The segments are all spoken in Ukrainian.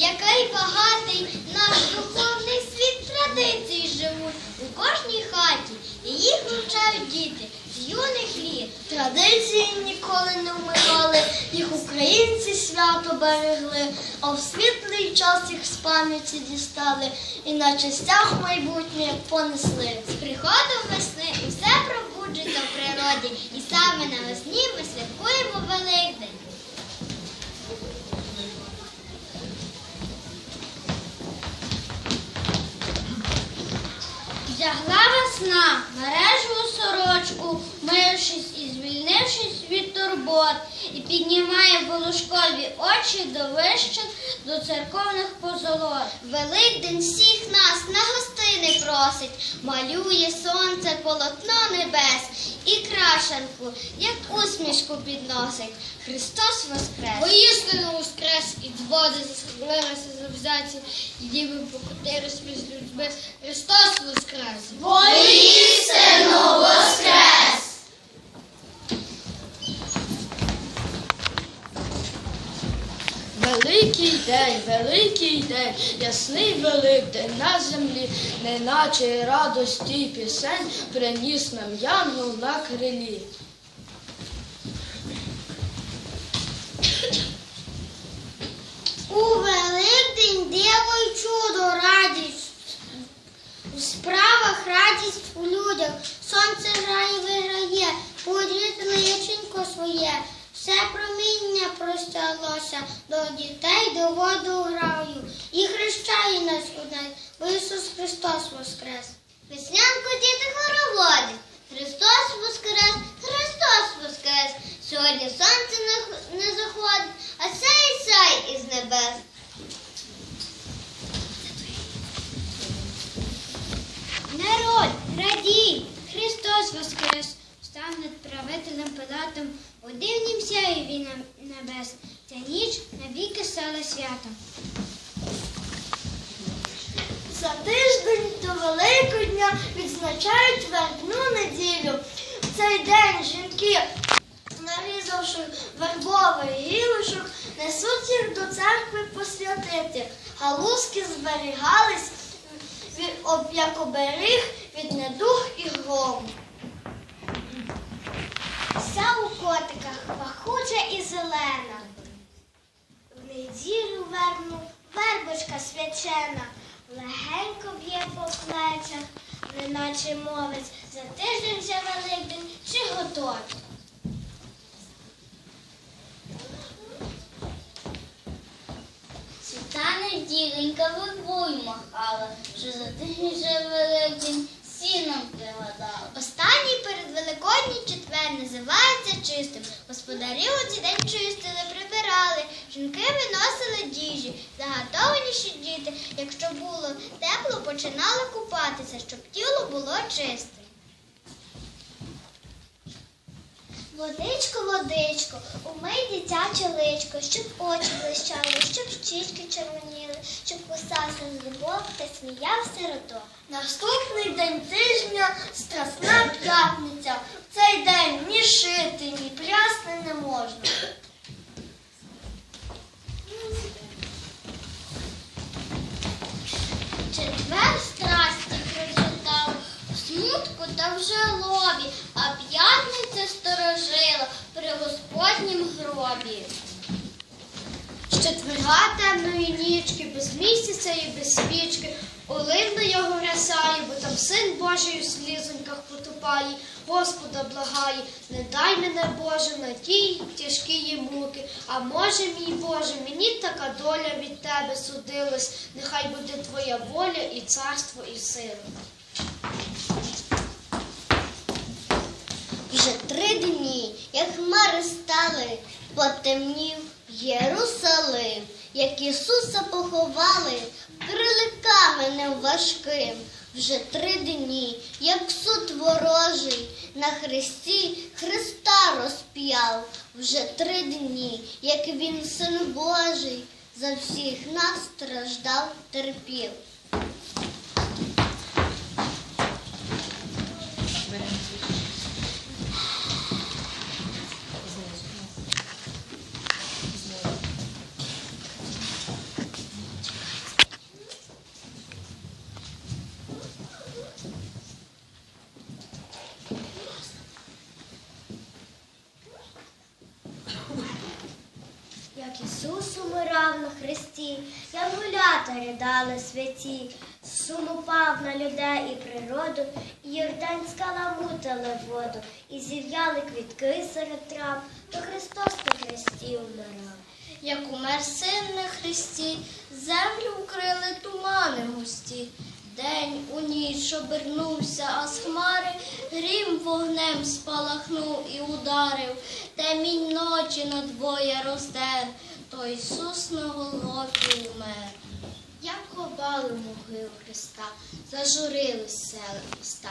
який багатий наш духовний світ традицій живуть у кожній хаті, і їх вивчають діти з юних літ. Традиції ніколи не вмирали, їх українці свято берегли, а в світлий час їх з пам'яті дістали, і на частях майбутнє понесли. З приходом весни усе пробуджується в природі, і саме на весні ми святкуємо Великдень. Вдягла весна мережу сорочку, мившись і звільнившись від турбот, і піднімає волошкові очі до вищих, до церковних позолот. Великдень всіх нас на гостини просить, малює сонце полотно небес і крашенку, як усмішку підносить. Христос воскрес! Воістину воскрес і дводи засхилилися завзяті, і діви покотились між людьми. Христос воскрес! Воістину воскрес! Великий день, великий день, ясний великдень на землі, неначе радості пісень приніс нам янгол на крилі. У Великдень диво й чудо радість. У справах радість у людях. Сонце грає, виграє, поділить личенько своє. Все проміння простяглося до дітей, до воду граю. І хрещає нас день, бо Ісус Христос воскрес. Веснянку діти хороводи. Христос воскрес, Христос воскрес. Сьогодні сонце не, заходить, а сяє сяй із небес. Народ, радій! Христос воскрес! Став над правителем Пилатом, у дивнім сяєві небес. Ця ніч навіки стала святом. За тиждень до Великодня відзначають вербну неділю. В цей день жінки, нарізавши вербових гілочок, несуть їх до церкви посвятити. Галузки зберігались як оберіг від недуг і грому. Вся у котиках пахуча і зелена. В неділю верну вербочка свячена, легенько б'є по плечах, неначе мовець, за тиждень вже Великдень чи готові. Світане діленька вербуй махала, що за тиждень вже великдень сіном пригадала. Останній передвеликодній четвер називається чистим. Господарі у цей день чистили, прибирали, жінки виносили діжі, заготованіші діти, якщо було тепло, починали купатися, щоб тіло було чисте. Водичко, водичко, умий дитяче личко, щоб очі блищали, щоб щічки червоніли, щоб кусався зубок та сміяв сироток. Наступний день тижня страсна п'ятниця. В цей день ні шити, ні прясти не можна. Четвер страсті смутку та в жалобі, а п'ятниця сторожила при Господнім гробі. З четверга темної нічки, без місяця і без свічки, олив на його грясає, бо там син Божий у слізоньках потопає, Господа благає, не дай мене Боже на тій тяжкій муки. А може, мій Боже, мені така доля від тебе судилась, нехай буде твоя воля і царство, і сила. Вже три дні, як хмари стали, потемнів Єрусалим, як Ісуса поховали, крили каменем важким. Вже три дні, як суд ворожий, на хресті Христа розп'яв. Вже три дні, як він, син Божий, за всіх нас страждав, терпів. Святі, сум упав на людей і природу, і Йорданська ламутила воду, і зів'яли квітки серед трав, то Христос на хресті умирав. Як умер син на хресті, землю вкрили тумани густі. День у ніч обернувся, а з хмари грім вогнем спалахнув і ударив. Темінь ночі надвоє роздер, то Ісус на Голгофі умер. Як ховали могил Христа, зажурили села міста.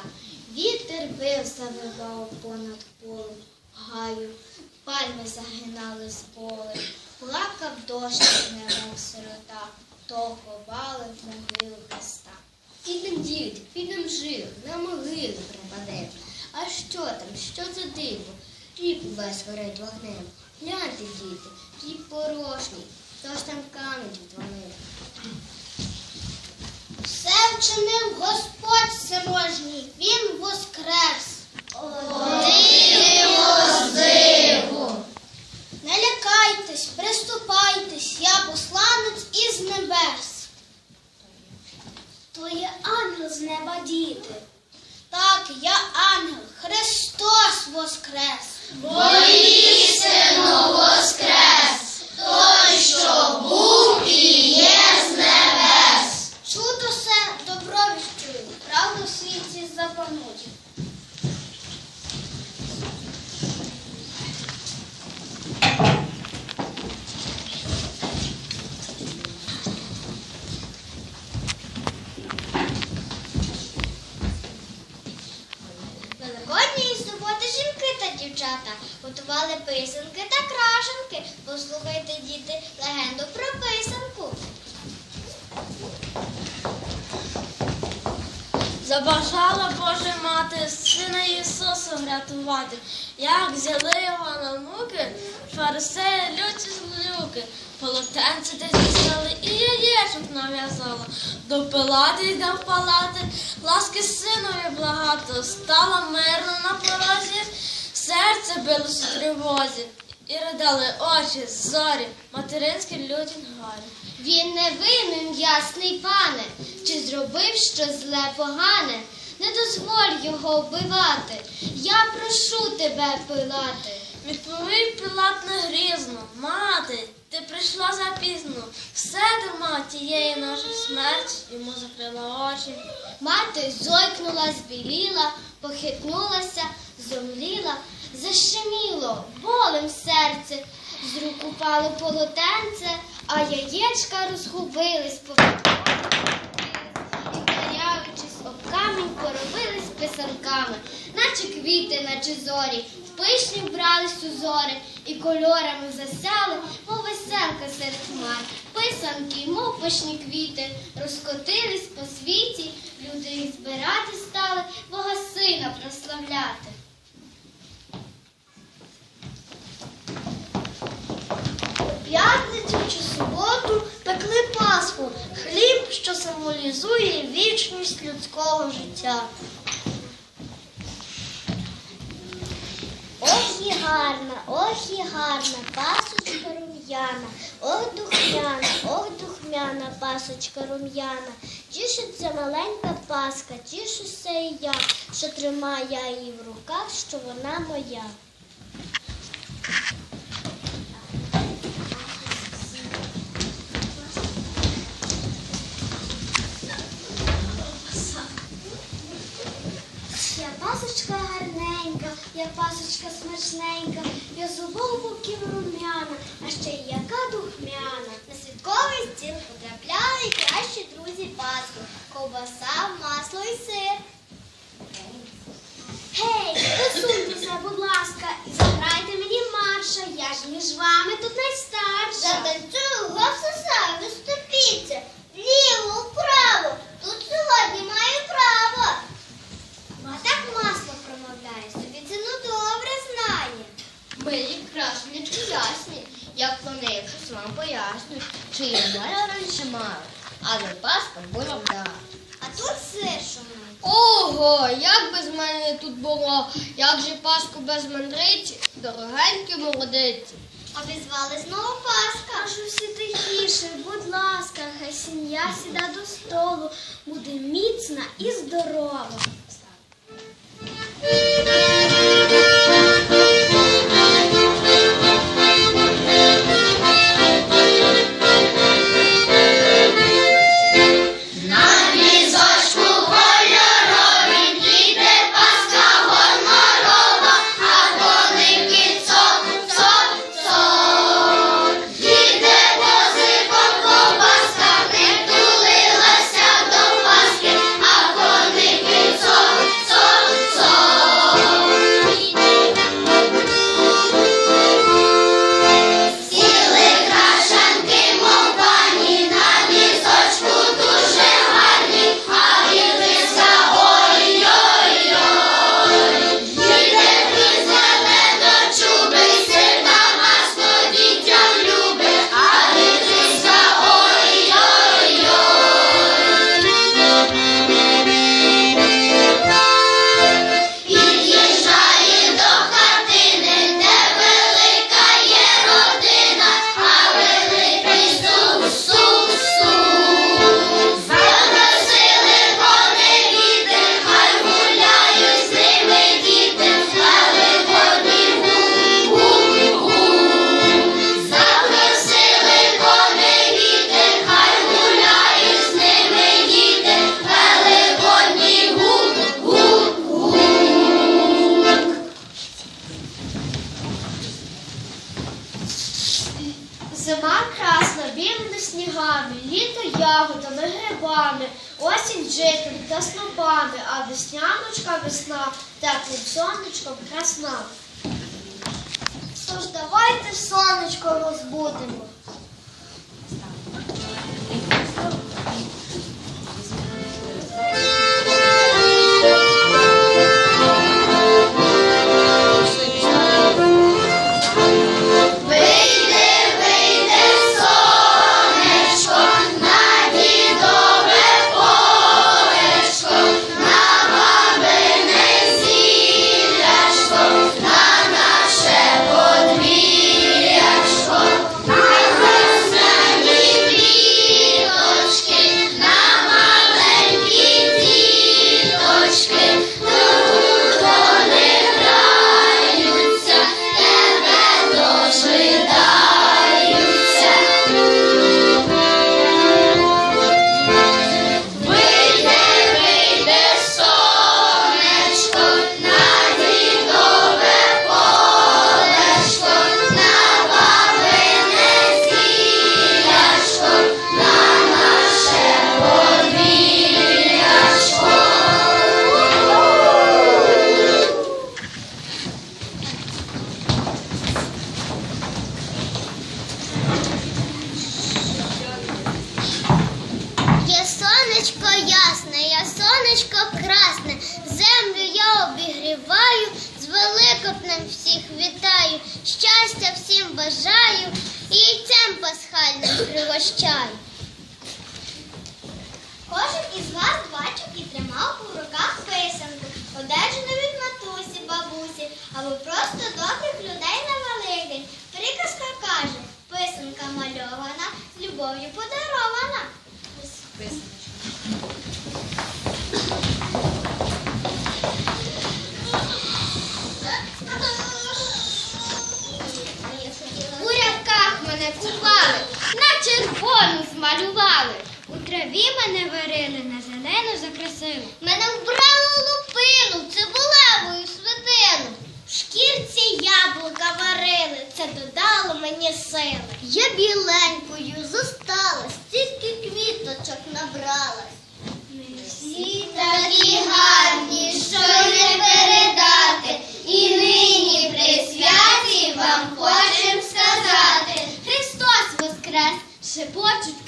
Вітер бив, завивав понад полем гаю, пальми загинали з полем, плакав дощ, немов сирота, то ховали в могилу Христа. Підем діти, підем жив, на могилу припадем. А що там, що за диво? Рік весь горить вогнем. Гляньте, діти, рік порожній, хто ж там камінь відвалив. Вчинив Господь всеможній, Він воскрес. Не лякайтесь, приступайтесь, я посланець із небес. То є ангел з неба діти. Так, я ангел, Христос воскрес. Воістину воскрес, той, що був і є з небес. Чудо все добро віщую, правду в світі запануть. Суботи жінки та дівчата готували писанки та крашенки. Послухайте, діти, легенду Забажала Божа мати сина Ісуса врятувати. Як взяли його на внуки, фарисеї люті злюки, полотенце десь дістали і яєчок нав'язала. До пилати йде в палати, ласки синові благато, стала мирно на порозі, серце билось у тривозі. І ридали очі, зорі, материнські люті гарі. Він не винен, ясний пане, чи зробив щось зле погане. Не дозволь його вбивати. Я прошу тебе пилати. Відповів Пілат на грізно. Мати, ти прийшла запізно. Все дарма тієї ночі смерть йому закрила очі. Мати зойкнула, збіліла, похитнулася, зомліла, защеміло, болем серце, з рук упало полотенце, а яєчка розгубились, повідкнулись, і вдаряючись об камінь, поробились писанками, наче квіти, наче зорі, в пишні вбрались узори, і кольорами засяли, мов веселка серед хмар. Писанки, мов пишні квіти, розкотились по світі, люди їх збирати стали, Бога сина прославляти. П'ятницю чи суботу пекли Пасху, хліб, що символізує вічність людського життя. Ох і гарна, ох і гарна, пасочка рум'яна, ох духмяна, ох духмяна, пасочка рум'яна. Тішиться маленька паска, тішуся і я, що тримаю я її в руках, що вона моя. Я пасочка я пасочка смачненька, я з обох боків рум'яна, а ще й яка духмяна. На святковий стіл потрапляли кращі друзі Пасху, ковбаса, масло і сир. Гей, посуньтеся, будь ласка, і заграйте in 예쁘다.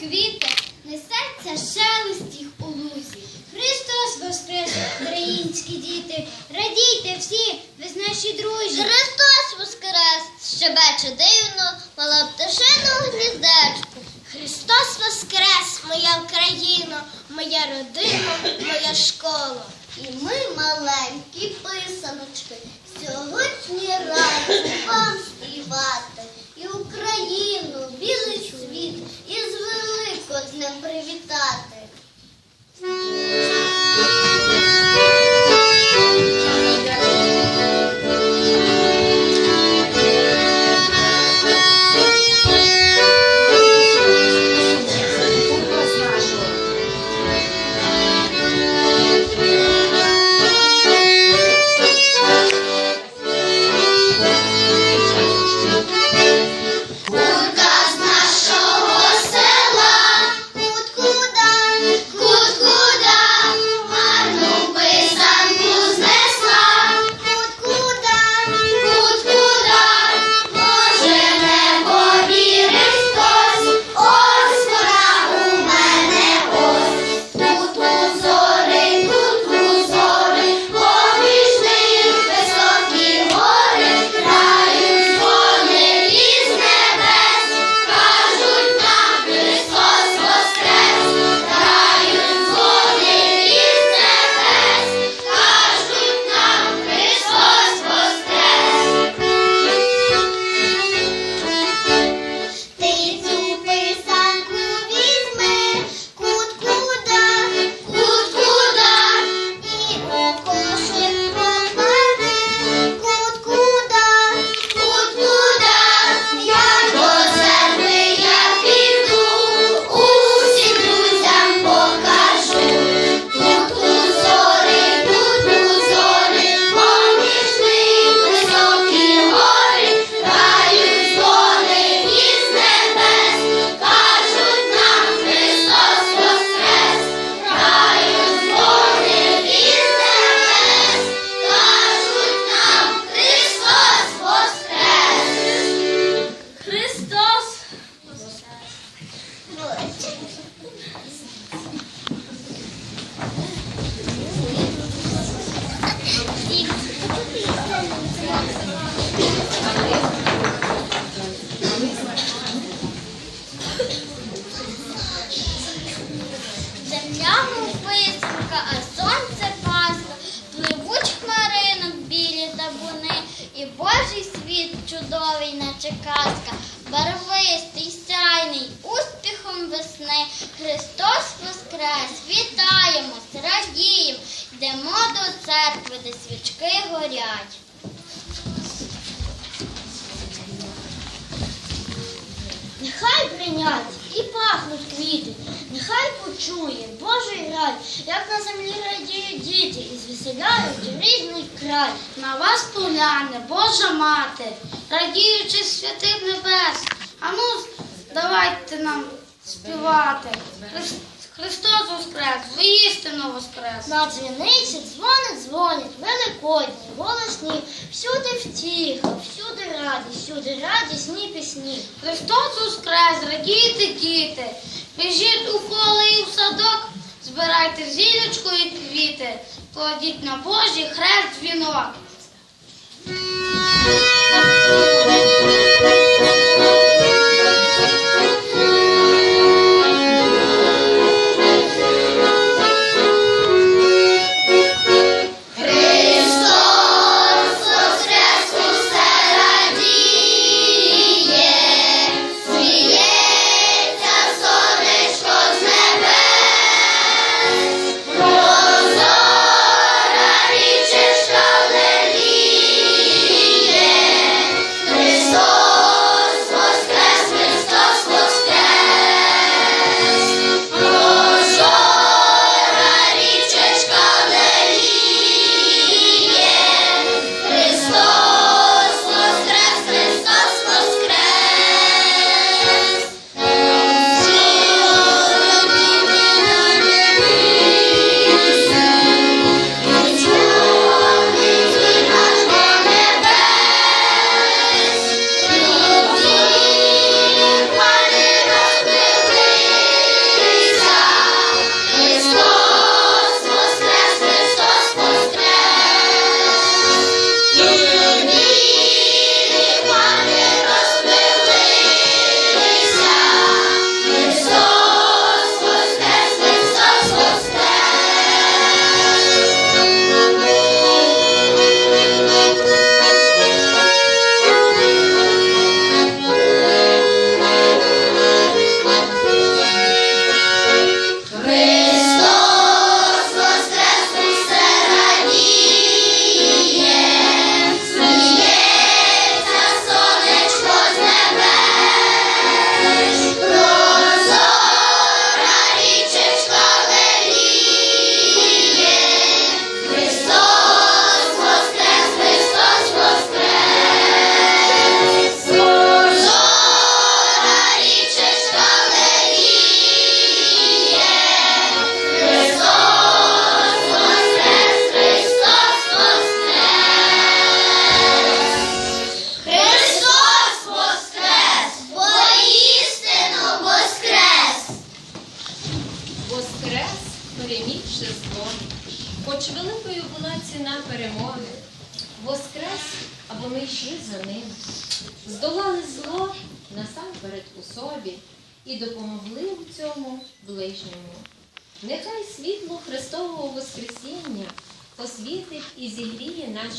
квіти, несеться шелест їх у лузі. Христос воскрес, українські діти, радійте всі, ви з наші друзі. Христос воскрес, щебече дивно, мала пташину гніздечку. Христос воскрес, моя Україна, моя родина, моя школа. І ми маленькі писаночки сьогодні раді вам співати. зеленять і пахнуть квіти. Нехай почує Божий рай, як на землі радіють діти і звеселяють різний край. На вас поляне, Божа мати, радіючи святим небес. А давайте нам співати. Христос воскрес, воістину воскрес. На дзвіниці дзвонить, дзвонять, великодні, голосні, всюди втіха, всюди радість, всюди радісні пісні. Христос воскрес, радійте, діти, біжіть у поле і в садок, збирайте зіночку і квіти, кладіть на Божий хрест дзвінок.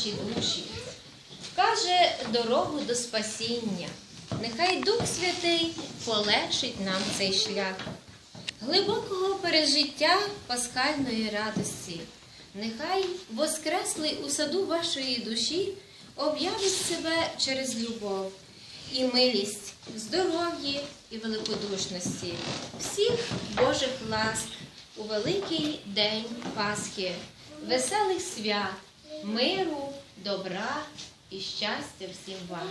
Наші душі, вкаже дорогу до спасіння. Нехай Дух Святий полегшить нам цей шлях глибокого пережиття пасхальної радості. Нехай воскреслий у саду вашої душі об'явить себе через любов і милість, здоров'ї і великодушності, всіх Божих ласк у великий день Пасхи, веселих свят, миру, добра і щастя всім вам.